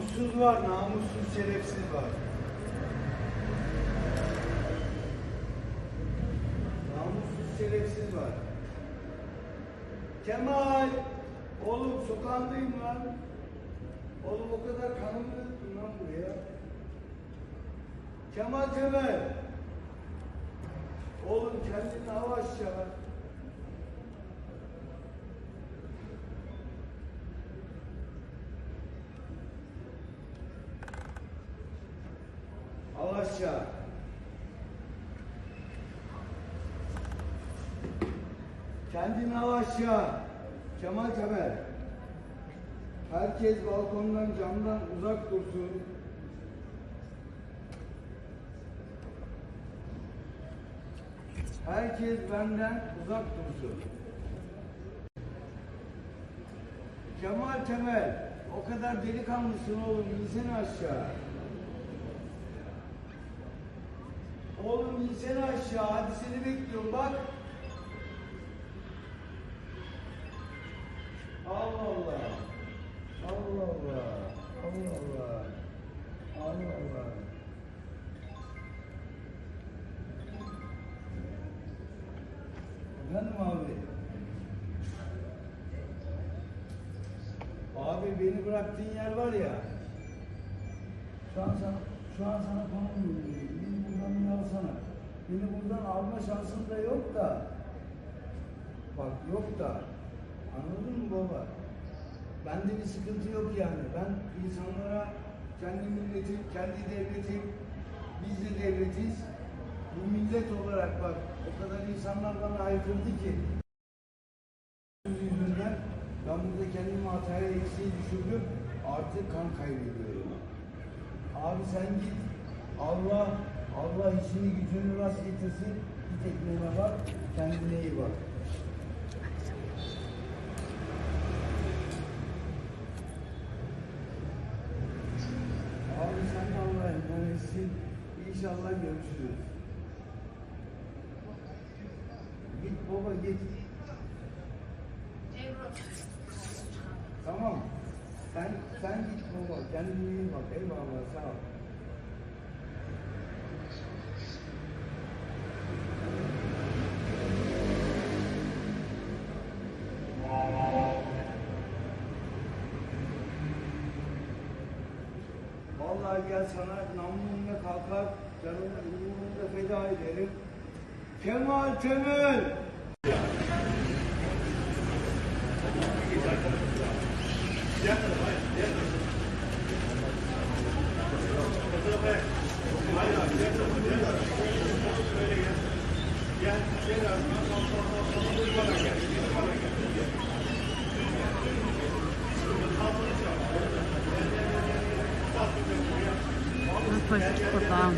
Namussuz var, namussuz, şerefsiz var. Namussuz, şerefsiz var. Kemal! Oğlum sokağındayım lan. Oğlum o kadar kanımı döktün lan buraya. Kemal Temel! Oğlum kendini yavaş ya. Aşağı. Kendini al aşağı. Kemal Temel. Herkes balkondan camdan uzak dursun. Herkes benden uzak dursun. Kemal Temel, o kadar delikanlısın oğlum, insene aşağı. Oğlum insene aşağı, hadi seni bekliyorum bak. Allah Allah. Allah Allah. Allah Allah. Allah Allah. Efendim abi? Abi beni bıraktığın yer var ya. Şu an sana, şu an sana konum veriyorum. Alsana. Beni buradan alma şansın da yok da. Bak yok da. Anladın mı baba? Bende bir sıkıntı yok yani. Ben insanlara kendi milletim, kendi devletim, biz de devletiz. Bu millet olarak bak o kadar insanlar bana aykırdı ki yüzünden ben burada kendimi hataya eksiği düşürdüm. Artık kan kaybediyorum. Abi sen git. Allah Allah işini gücünü rast getirsin. Git ekmeğine bak. Kendine iyi bak. Abi sen de Allah'a emanetsin. İnşallah görüşürüz. Git baba git. Tamam. Sen sen git baba. Kendine iyi bak. Eyvallah sağ ol. Gel sana namlumla kalkar, canımı umurumda da feda ederim. Kemal Temel! 벌써 죽겠다.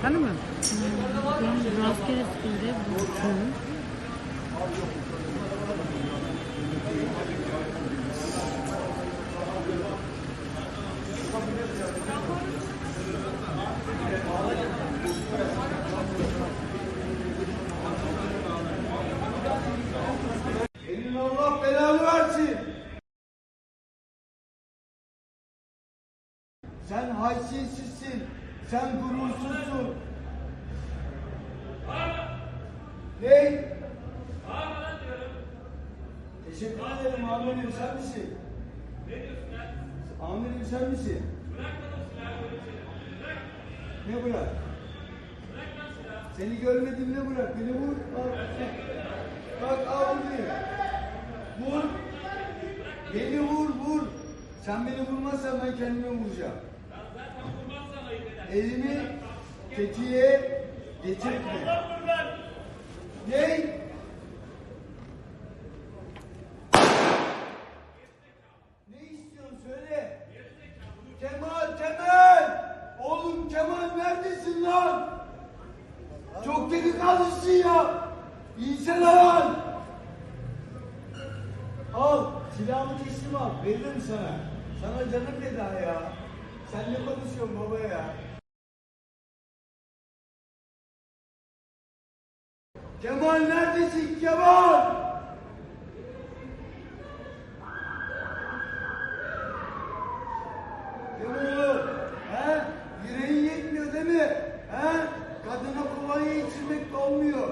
가는 거야. Allah belanı versin. Sen haysiyetsizsin. Sen gurursuzsun. Ne? Teşekkür ederim amirim sen misin? Ne diyorsun lan? Amirim sen misin? Ne bırak? Seni görmedim ne bırak? Beni vur. Bak, bak al buradayım. Vur. Beni vur vur. Sen beni vurmazsan ben kendimi vuracağım. Elimi tetiğe getirtme. Ne? Ne istiyorsun söyle. Kemal Temel. Oğlum Kemal neredesin lan? Çok delikanlısın ya. İnsene lan. Al silahımı teslim al. Veririm sana. Sana canım feda ya. Sen ne konuşuyorsun baba ya? Kemal neredesin Kemal? Kemal he? Yüreğin yetmiyor değil mi? He? Kadına kolonya içirmek de olmuyor.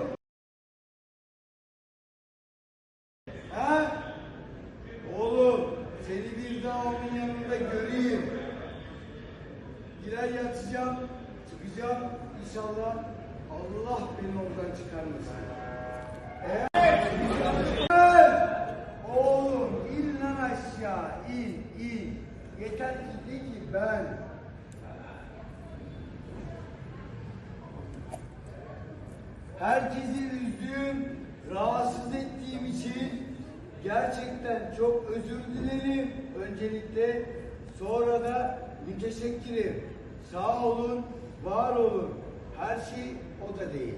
He? Oğlum seni bir daha onun yanında göreyim. Girer yatacağım, çıkacağım inşallah Allah beni oradan çıkarmasın. Evet. Oğlum in lan aşağı in in. Yeter ki de ki ben. Herkesi üzdüğüm, rahatsız ettiğim için gerçekten çok özür dilerim öncelikle. Sonra da müteşekkirim. Sağ olun, var olun. Her şey o da değil.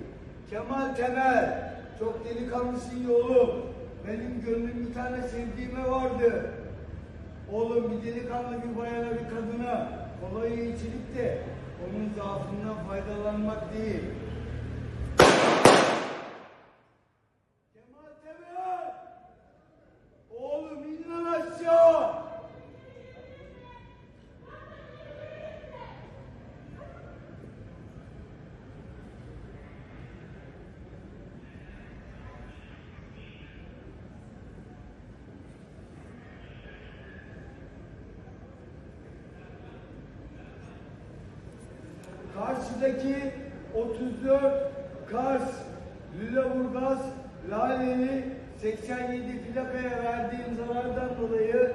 Kemal Temel, çok delikanlısın oğlum. Benim gönlüm bir tane sevdiğime vardı. Oğlum bir delikanlı bir bayana bir kadına kolayı içirip de onun zaafından faydalanmak değil. Kemal Temel! Oğlum in lan aşağı! Karşıdaki 34 Kars Lüleburgaz Laleli 87 plakaya verdiğim zarardan dolayı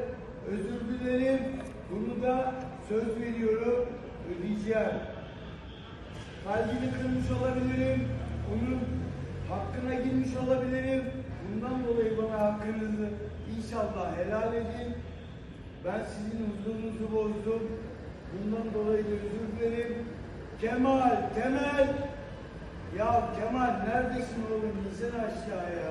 özür dilerim. Bunu da söz veriyorum ödeyeceğim. Kalbini kırmış olabilirim. Onun hakkına girmiş olabilirim. Bundan dolayı bana hakkınızı inşallah helal edin. Ben sizin huzurunuzu bozdum. Bundan dolayı da özür dilerim. Kemal, Temel. Ya Kemal neredesin oğlum? İnsene aşağıya.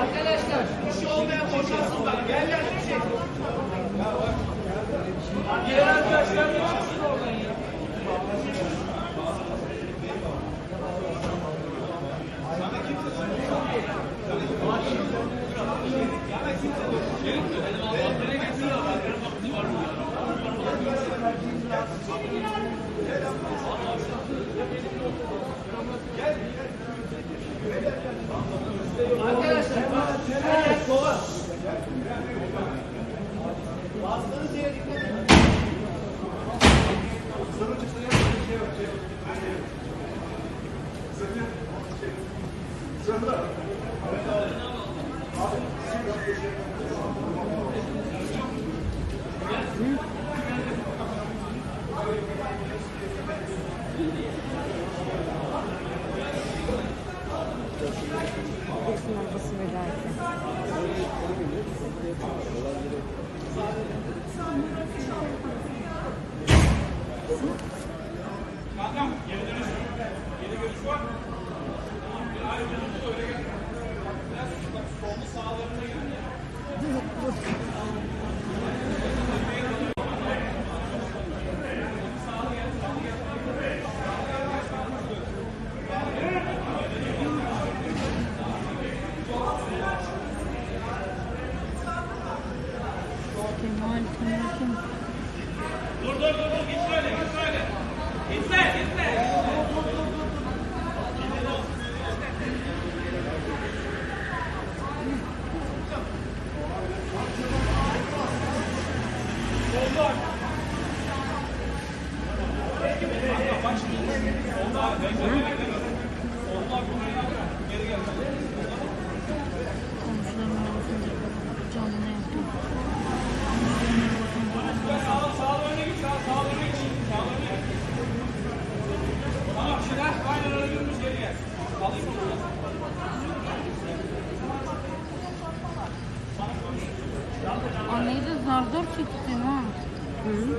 Arkadaşlar, bir şey olmayan boşansınlar. Yerler look. Anneyi de zar zor çektim ha. 嗯。